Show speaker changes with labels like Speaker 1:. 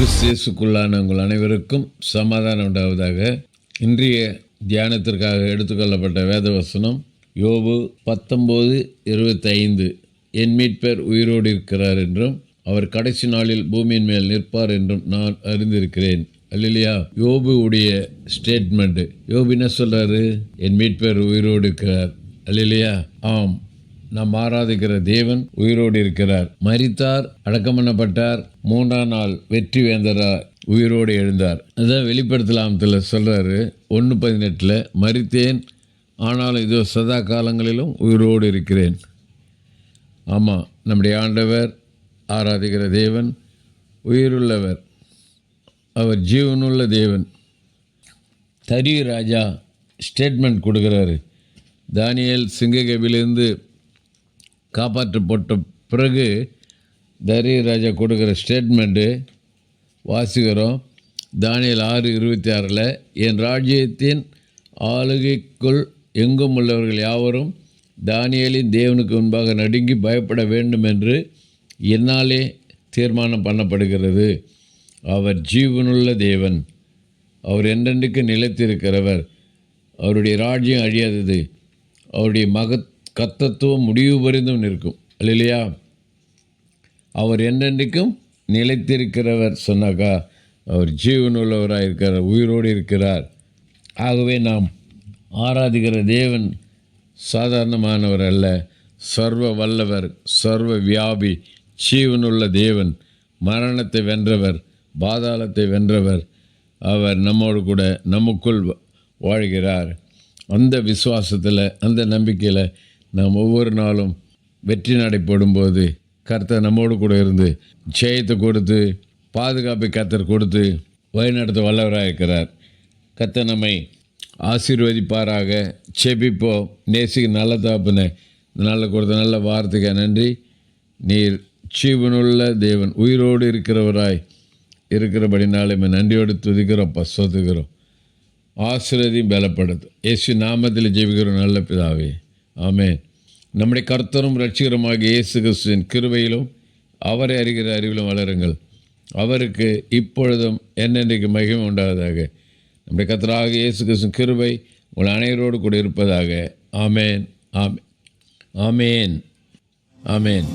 Speaker 1: இயேசுக்குள்ளான உங்கள் அனைவருக்கும் சமாதானம் உண்டாவதாக. இன்றைய தியானத்திற்காக எடுத்துக்கொள்ளப்பட்ட வேதவசனம் யோபு பத்தொம்போது இருபத்தைந்து. என் மீட்பர் உயிரோடு இருக்கிறார் என்றும் அவர் கடைசி நாளில் பூமியின் மேல் நிற்பார் என்றும் நான் அறிந்திருக்கிறேன். அல்லையா யோபு உடைய ஸ்டேட்மெண்ட் யோபு என்ன சொல்றாரு? என் மீட்பர் உயிரோடு இருக்கிறார். அல்லையா ஆம். நாம் ஆராதிக்கிற தேவன் உயிரோடு இருக்கிறார். மறித்தார் அடக்கம் பண்ணப்பட்டார். மூன்றாம் நாள் வெற்றி வேந்தரார் உயிரோடு எழுந்தார். அதான் வெளிப்படுத்தலாமத்தில் சொல்கிறாரு ஒன்று பதினெட்டில் மறித்தேன் ஆனாலும் இதோ சதா காலங்களிலும் உயிரோடு இருக்கிறேன். ஆமாம் நம்முடைய ஆண்டவர் ஆராதிக்கிற தேவன் உயிருள்ளவர். அவர் ஜீவனுள்ள தேவன். தரி ராஜா ஸ்டேட்மெண்ட் கொடுக்குறாரு. தானியல் சிங்ககவிலிருந்து காப்பாற்றப்பட்ட பிறகு தரியராஜா கொடுக்குற ஸ்டேட்மெண்ட்டு வாசிக்கிறோம். தானியல் ஆறு இருபத்தி ஆறில் என் ராஜ்யத்தின் ஆளுகைக்குள் எங்கும் உள்ளவர்கள் யாவரும் தானியலின் தேவனுக்கு முன்பாக நடுங்கி பயப்பட வேண்டும் என்று என்னாலே தீர்மானம் பண்ணப்படுகிறது. அவர் ஜீவனுள்ள தேவன். அவர் என்றென்றைக்கு நிலைத்திருக்கிறவர். அவருடைய ராஜ்யம் அழியாதது. அவருடைய மகத் கத்தத்துவம் முடிவு பரிந்தும் நிற்கும். இல்லையா அவர் என்றென்றைக்கும் நிலைத்திருக்கிறவர் சொன்னாக்கா அவர் ஜீவனுள்ளவராக இருக்கிறார் உயிரோடு இருக்கிறார். ஆகவே நாம் ஆராதிக்கிற தேவன் சாதாரணமானவர் அல்ல சர்வ வல்லவர் சர்வ வியாபி ஜீவனுள்ள தேவன். மரணத்தை வென்றவர் பாதாளத்தை வென்றவர் அவர் நம்மோடு கூட நமக்குள் வாழ்கிறார். அந்த விசுவாசத்தில் அந்த நம்பிக்கையில் நாம் ஒவ்வொரு நாளும் வெற்றி நடைபோடும்போது கர்த்தர் நம்மோடு கூட இருந்து ஜெயத்தை கொடுத்து பாதுகாப்பை கர்த்தர் கொடுத்து வழிநடத்த வல்லவராக இருக்கிறார். கர்த்தர் நம்மை ஆசீர்வதிப்பாராக. செபிப்போம் நேசிக்கு நல்ல தாப்புன நல்ல கொடுத்த நல்ல வார்த்தைக்கு நன்றி. நீர் ஜீவனுள்ள தேவன் உயிரோடு இருக்கிறவராய் இருக்கிறபடினாலே உம்மை நன்றியோடு துதிக்கிறோம் பசத்துக்கிறோம் ஆசிரதையும் பலப்படுத்தும் இயேசு நாமத்தில் ஜெபிக்கிறோம் நல்ல பிதாவே. ஆமேன். நம்முடைய கர்த்தரும் ரட்சிகரமாக இயேசு கிறிஸ்துவின் கிருவையிலும் அவரை அறிகிற அறிவிலும் வளருங்கள். அவருக்கு இப்பொழுதும் என்னென்றைக்கு மகிமை உண்டாவதாக. நம்முடைய கர்த்தராக இயேசு கிறிஸ்துவின் கிருவை உங்கள் அனைவரோடு கூட இருப்பதாக. ஆமேன் ஆமேன் ஆமேன் ஆமேன்.